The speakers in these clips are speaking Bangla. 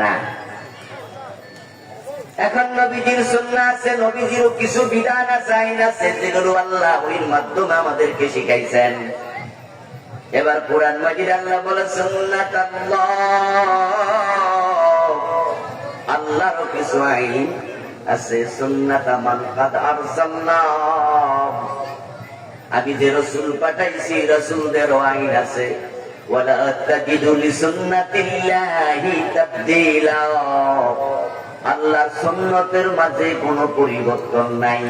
না। এখন নবীজির সুন্না আছে, নবীজিরও কিছু বিধান আছে আল্লাহ ওইর মাধ্যমে আমাদেরকে শিখাইছেন। এবার কোরআন আল্লাহ বলে সুন্নাত আল্লাহরও কিছু আইন আছে মান কাদ আমি যে রসুল পাঠাইছি, রসুলদেরও আইন আছে ওয়ালা তাজিদু লিসুন্নাতিল্লাহি তাবদীলা আল্লাহর সুন্নতের মাঝে কোনো পরিবর্তন নাই।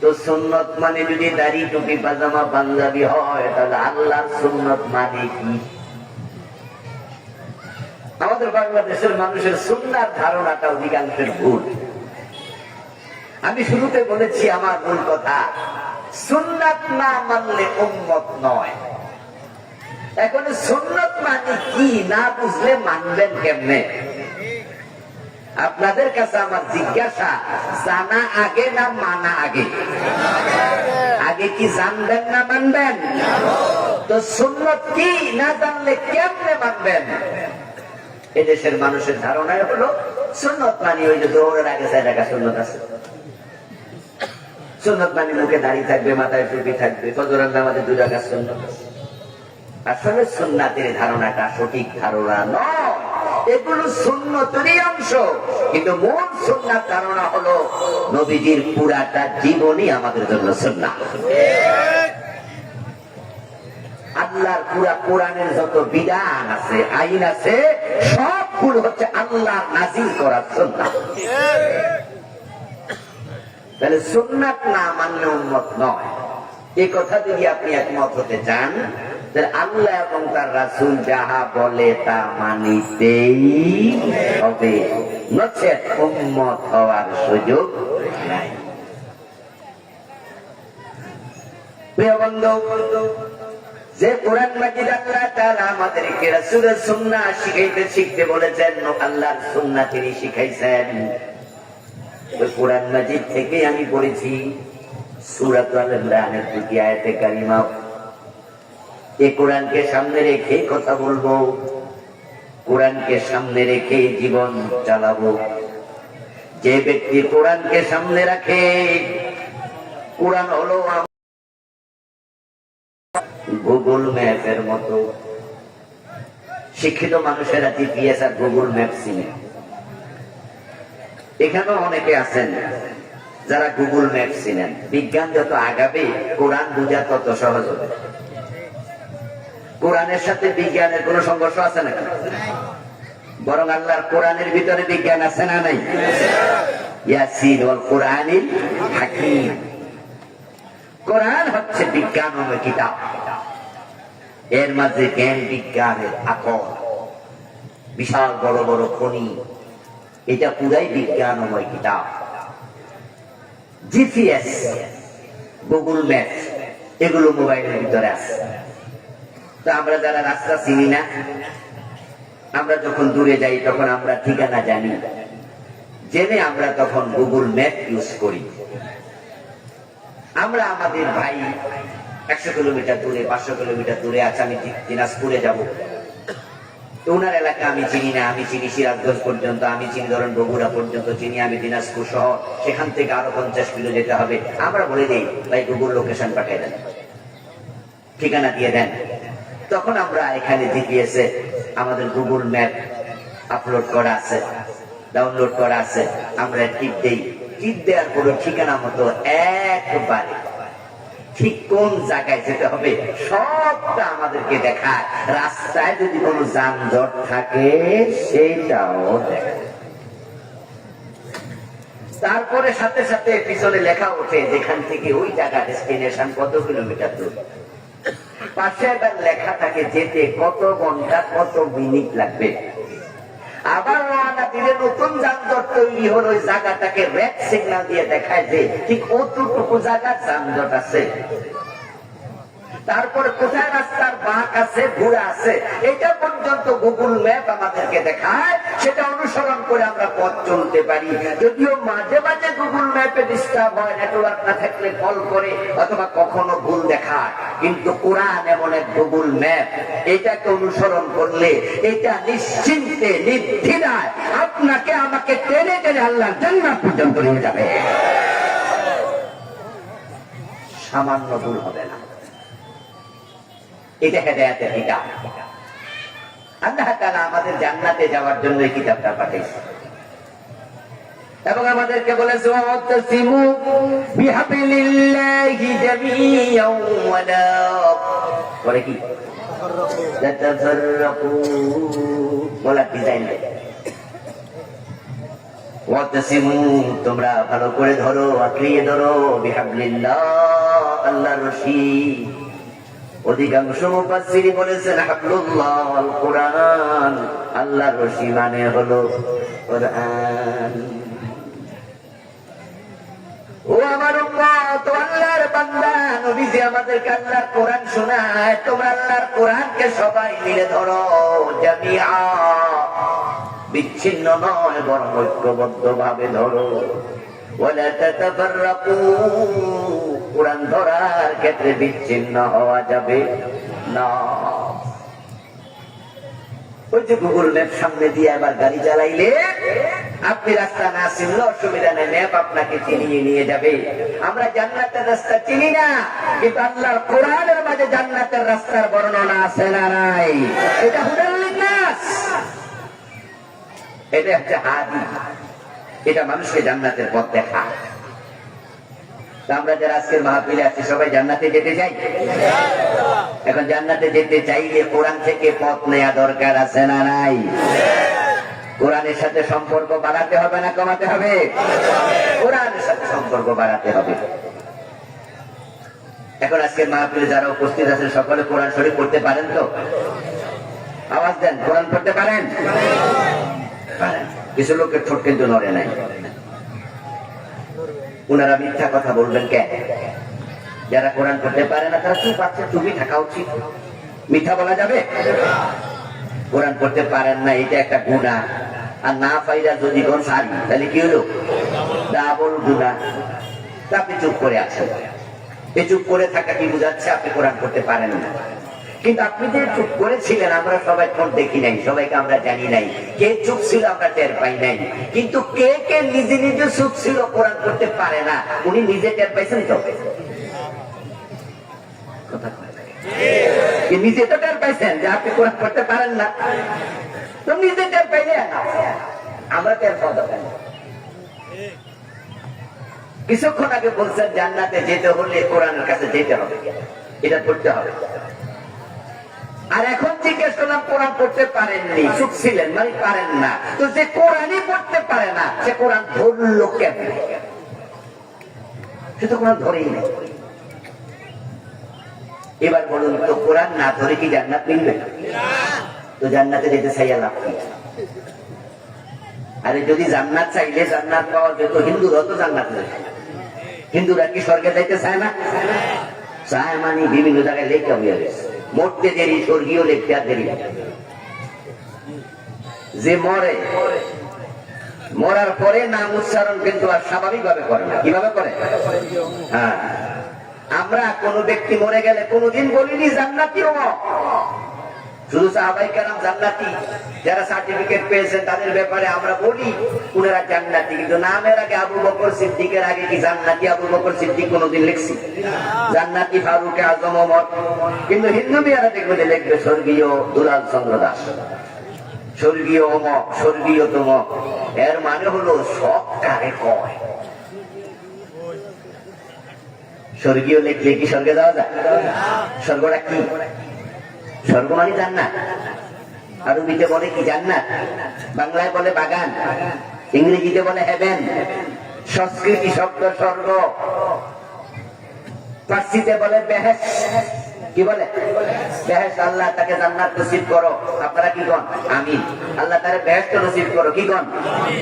তো সুন্নত মানে যদি দাড়ি টুপি পাজামা পাঞ্জাবি হয়, তাহলে আল্লাহর সুন্নত মানে কি? আমাদের বাংলাদেশের মানুষের সুন্নার ধারণাটা অধিকাংশের ভুল। আমি শুরুতে বলেছি আমার মূল কথা। সুন্নাত না মানলে উম্মত নয়। এখন সুন্নত মানে কি না বুঝলে মানবেন কেমনে? আপনাদের কাছে আমার জিজ্ঞাসা, জানা আগে না মানা আগে? আগে কি জানবেন না মানবেন? তো সুন্নত কি না জানলে কেমনে মানবেন? এদেশের মানুষের ধারণায় হলো, সুন্নত মানি ওই যে দৌড়ের আগে সাইড রাখা সুন্নত আছে। সুন্নত মানে মুখে দাঁড়িয়ে থাকবে, মাথায় টুপি থাকবে, ফজরের নামাজে দুই রাখা সুন্নত আছে। আসলে সুন্নাতের ধারণাটা সঠিক ধারণা নয়। এগুলো সুন্নতেরই অংশ। কিন্তু মূল সুন্নাত ধারণা হলো, নবীজির পুরাটা জীবনই আমাদের জন্য সুন্না আল্লাহর পুরা কোরআনের যত বিধান আছে, আইন আছে, সবগুলো হচ্ছে আল্লাহ নাজিল করার সুন্নাত। তাহলে সুন্নাত না মানলে উন্মত নয়। এই কথা যদি আপনি একমত হতে চান তাহলে আল্লাহ এবং তার রাসুল যাহা বলে তা মানিতেই হবে। নচেত উম্মত হওয়ার সুযোগ যে কোরআন মাজিদ আল্লাহ তাআলা আমাদেরকে রাসূলের সুন্নাহ শিখাইতে শিখতে বলেছেন, আল্লাহর সুন্নাহ তিনি শিখাইছেন। ওই কোরআন মাজিদ থেকে আমি পড়েছি সুরাত আল ইমরানের দুটি আয়াতে কারিমা। এ কোরআনকে সামনে রেখে কথা বলব। কোরআনকে সামনে রেখে জীবন চালাবো। যে ব্যক্তি কোরআনকে সামনে রাখে, কোরআন হলো গুগল ম্যাপের মতো। শিক্ষিত মানুষেরা জিপিএস আর গুগল ম্যাপ চিনে। এখানেও অনেকে আছেন যারা গুগল ম্যাপ চিনেন। বিজ্ঞান যত আগাবে, কোরআন বুঝা তত সহজ হবে। কোরআনের সাথে বিজ্ঞানের কোন সংঘর্ষ আছে না বরং আল্লাহর কোরআনের ভিতরে বিজ্ঞান আছে না নাই? ইয়াসিন ওয়াল কোরআন হচ্ছে বিজ্ঞানময় কিতাব। এর মাঝে জ্ঞান বিজ্ঞানের আকর বিশাল বড় বড় খনি। এটা পুরাই বিজ্ঞানময় কিতাব। জিপিএস, গুগল ম্যাপ, এগুলো মোবাইলের ভিতরে আছে। তো আমরা যারা রাস্তা চিনি না, আমরা যখন দূরে যাই তখন আমরা ঠিকানা জানি। জেনে আমরা তখন গুগল ম্যাপ ইউজ করি। আমরা আমাদের ভাই একশো কিলোমিটার দূরে, পাঁচশো কিলোমিটার দূরে আছে, আমি দিনাজপুরে যাব। ওনার এলাকা আমি চিনি না, আমি চিনি সিরাজগঞ্জ পর্যন্ত, আমি চিনি ধরেন বগুড়া পর্যন্ত, চিনি আমি দিনাজপুর শহর সেখান থেকে আরও পঞ্চাশ কিলো যেতে হবে। আমরা বলে দিই, ভাই গুগল লোকেশন পাঠিয়ে দেন। ঠিকানা দিয়ে দেন। তখন আমরা এখানে জিপিএস আমাদের গুগল ম্যাপ আপলোড করা আছে ডাউনলোড করা আছে। আমরা টিপ দেই। টিপ দেওয়ার পরে ঠিকানা মতো একবারে ঠিক কোন জায়গায় যেতে হবে সবটা আমাদেরকে দেখায়। রাস্তায় যদি কোনো যানজট থাকে, সেটাও দেখায়। তারপরে সাথে সাথে পিছনে লেখা ওঠে যেখান থেকে ওই জায়গা ডেস্টিনেশন কত কিলোমিটার দূর। পাশে একবার লেখা থাকে যেতে কত ঘণ্টা, কত মিনিট লাগবে? আবার দিলে নতুন যানজট তৈরি হলো, ওই জায়গাটাকে রেড সিগন্যাল দিয়ে দেখায় যে ঠিক অতটুকু যানজট আছে। তারপরে কোথায় রাস্তার বাঁক আছে, ঘোড়া আছে, এটা পর্যন্ত গুগল ম্যাপ আমাদেরকে দেখায়, সেটা অনুসরণ করে আমরা পথ চলতে পারি। যদিও মাঝে মাঝে গুগল ম্যাপে ডিস্টার্ব হয় নেটওয়ার্ক না থাকলে কল করে, অথবা কখনো ভুল দেখায়। কিন্তু কোরআন এমন এক গুগল ম্যাপ, এটাকে অনুসরণ করলে এটা নিশ্চিন্তে নির্দ্বিধায় আপনাকে আমাকে টেনে টেনে আল্লাহ জান্নাত পর্যন্ত নিয়ে যাবে। সামান্য ভুল হবে না। কিতাব। আল্লাহ তাআলা আমাদের জান্নাতে যাওয়ার জন্য এই কিতাবটা পাঠিয়েছে। এবং আমাদেরকে বলেছে তোমরা ভালো করে ধরো, আঁকড়িয়ে ধরো আল্লাহর রশি অধিকাংশ মুফাসসিরি বলেছেন, হাবলুল্লাহ কোরআন আল্লাহর রশি মানে হলো কোরআন। ও আমার উম্মত আল্লাহর বান্দা আল্লাহর কোরআন শোনায়। তোমরা আল্লাহর কোরআনকে সবাই মিলে ধরো, জামিআ। বিচ্ছিন্ন নয়, বরং ঐক্যবদ্ধ ভাবে ধরো কোরআন ধরার ক্ষেত্রে বিচ্ছিন্ন হওয়া যাবে না। ওই যে গুগল ম্যাপ সামনে দিয়ে আবার গাড়ি চালাইলে আপনি রাস্তা না চিনলে অসুবিধা নেই ম্যাপ আপনাকে চিনিয়ে নিয়ে যাবে। আমরা জান্নাতের রাস্তা চিনি না, কিন্তু আল্লাহর কোরআনের মাঝে জান্নাতের রাস্তার বর্ণনা আছে না নাই। এটা হুদাল্লিনাস এটা হচ্ছে হাদি। এটা মানুষকে জান্নাতের পথ দেখা। আমরা যারা আজকের মাহফিলে আছি, সবাই জান্নাতে যেতে চাই? এখন জান্নাতে যেতে চাইলে কোরআন থেকে পথ নেয়া দরকার আছে না নাই? কোরআনের সাথে সম্পর্ক বাড়াতে হবে না কমাতে হবে? কোরআনের সাথে সম্পর্ক বাড়াতে হবে। এখন আজকের মাহফিলে যারা উপস্থিত আছেন, সকলে কোরআন শরীফ পড়তে পারেন তো? আওয়াজ দেন, কোরআন পড়তে পারেন? কিছু লোকের ঠোঁট কিন্তু নড়ে নাই। ওনারা মিথ্যা কথা বলবেন কেন? যারা কোরআন পড়তে পারে না, তারা চুপ আছে চুপই থাকা উচিত। মিথ্যা বলা যাবে? কোরআন পড়তে পারেন না, এটা একটা গুণা। আর না পাইরা যদি কোন সারি তাহলে কি হলো? ডাবল গুণা। তা আপনি চুপ করে আছেন। এই চুপ করে থাকা কি বুঝাচ্ছে? আপনি কোরআন পড়তে পারেন না। কিন্তু আপনি যে চুপ করেছিলেন, আমরা সবাই কোন দেখি নাই, সবাইকে আমরা জানি নাই। কে চুপ ছিল, আমরা টের পাই নাই। কিন্তু কে কে নিজে নিজে চুপ ছিল, কোরআন করতে পারে না, উনি নিজে টের পাইছেন তো? কথা নিজে তো টের পাইছেন যে আপনি কোরআন করতে পারেন না? তো নিজে টের পাইলে আমরা টের পাওয়া কিছুক্ষণ আগে বলছেন জান্নাতে যেতে হলে কোরআনের কাছে যেতে হবে। এটা পড়তে হবে। আর এখন জিজ্ঞেস করলাম, কোরআন পড়তে পারেননি? চুপ ছিলেন মানে পারেন না। তো যে কোরআনই পড়তে পারে না, সে কোরআন ধরলো কেন সে তো কোরআন ধরেই নেই। এবার বলুন, তো কোরআন না ধরে কি জান্নাত মিলবে? তো জান্নাতে যেতে চাইয়া লাভ কি? আরে যদি জান্নাত চাইলে জান্নাত পাওয়া যেত, হিন্দুরা তো জান্নাত যায় হিন্দুরা কি স্বর্গে যাইতে চায় না? চায় মানে বিভিন্ন জায়গায় লেখা হইয়া গেছে। মরতে দেরি, স্বর্গীয় লিখতে আর দেরি যে মরে, মরার পরে নাম উচ্চারণ কিন্তু আর স্বাভাবিক ভাবে করে না। কীভাবে করে? হ্যাঁ। আমরা কোন ব্যক্তি মরে গেলে কোনদিন বলিনি জান্নাতি শুধু সাহাবাই কেরাম জান্নাতি, যারা সার্টিফিকেট পেয়েছেন তাদের ব্যাপারে আমরা বলি উনারা জান্নাতি। কিন্তু নামের আগে আবু বকর সিদ্দিকের আগে কি জান্নাতি আবু বকর সিদ্দিক কোনোদিন লিখছি? জান্নাতি ফারুক আজম ওমর। কিন্তু হিন্দু মেয়েরা দেখবে লিখবে, স্বর্গীয় দুলাল চন্দ্র দাস। স্বর্গীয় অমক স্বর্গীয় তমক এর মানে হলো সব কারে কয়। স্বর্গীয় লেখলে কি স্বর্গে যাওয়া যায়? স্বর্গটা কি? স্বর্গ মানে জান্নাত আরবিতে বলে কি জান্নাত? বাংলায় বলে বাগান। ইংরেজিতে বলে হেভেন। সংস্কৃতি শব্দ স্বর্গ। পার্সিতে বলে বেহেস কি বলে? বেহেস আল্লাহ তাকে জান্নাত নসিব করো। আপনারা কি কন? আমি আল্লাহ তারে বেহেস নসিব করো। কি কন?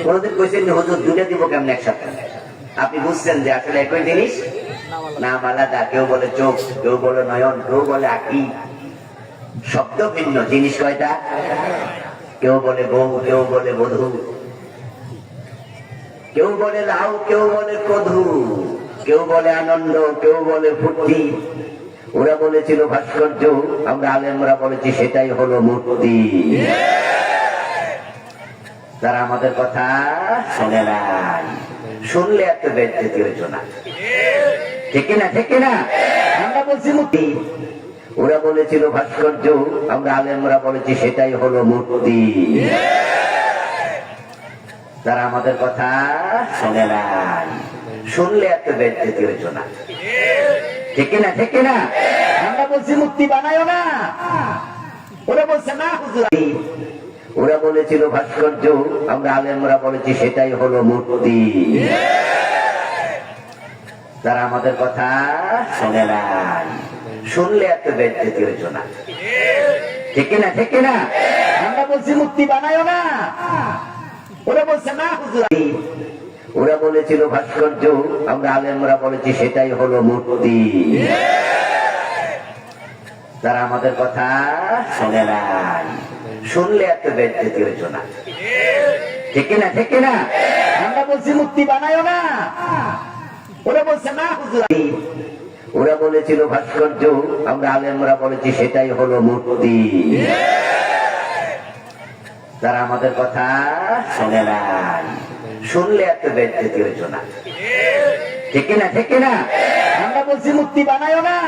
কোনদিন কইছেন হুজুর দুটো দিব কেমন একসাথে? আপনি বুঝছেন যে আসলে একই জিনিস। নাম আলাদা কেউ বলে চোখ, কেউ বলে নয়ন, কেউ বলে আঁকি। শব্দ ভিন্ন, জিনিস কয়টা? কেউ বলে বউ, কেউ বলে বধূ। কেউ বলে লাউ, কেউ বলে কধু। কেউ বলে আনন্দ, কেউ বলে ফুর্তি। ওরা বলেছিল ভাস্কর্য, আমরা আলেমরা বলেছি সেটাই হলো মূর্তি। তারা আমাদের কথা শোনে নাই। শুনলে এত বেজ্জতি হইতো না না না। ওরা বলেছিল ভাস্কর্য, আমরা আলেমরা বলেছি সেটাই হলো মূর্তি। তারা আমাদের কথা শোনে নাই। শুনলে এত বেজ্জতি হইতো না। ঠিক না ঠিক না। আমরা বলছি মূর্তি বানায়ও না। ওরা বলছে, না ওরা বলেছিল ভাস্কর্য, আমরা আলেমরা বলেছি সেটাই হলো মূর্তি। তারা আমাদের কথা শোনে নাই শুনলে এত বেজ্জতি হইতো না। ঠিক না ঠিক না আমরা বলছি মূর্তি বানায়ও না। ওরা বলছে, না, হুজুর ওরা বলেছিল, ভাস্কর্য, আমরা আলেমরা বলেছি, সেটাই হলো মূর্তি তারা আমাদের কথা শোনে নাই শুনলে এত বেজ্জতি হইতো না। ঠিক না ঠিক না আমরা বলছি, মুক্তি বানায়ও না। ওরা বলছে, না ওরা বলেছিল, ভাস্কর্য, আমরা আলেমরা বলেছি, সেটাই হলো মূর্তি। তারা আমাদের কথা শোনে নাই। শুনলে এত বেজ্জতি হইতো না। ঠিক না ঠিক না আমরা বলছি, মূর্তি বানায় না।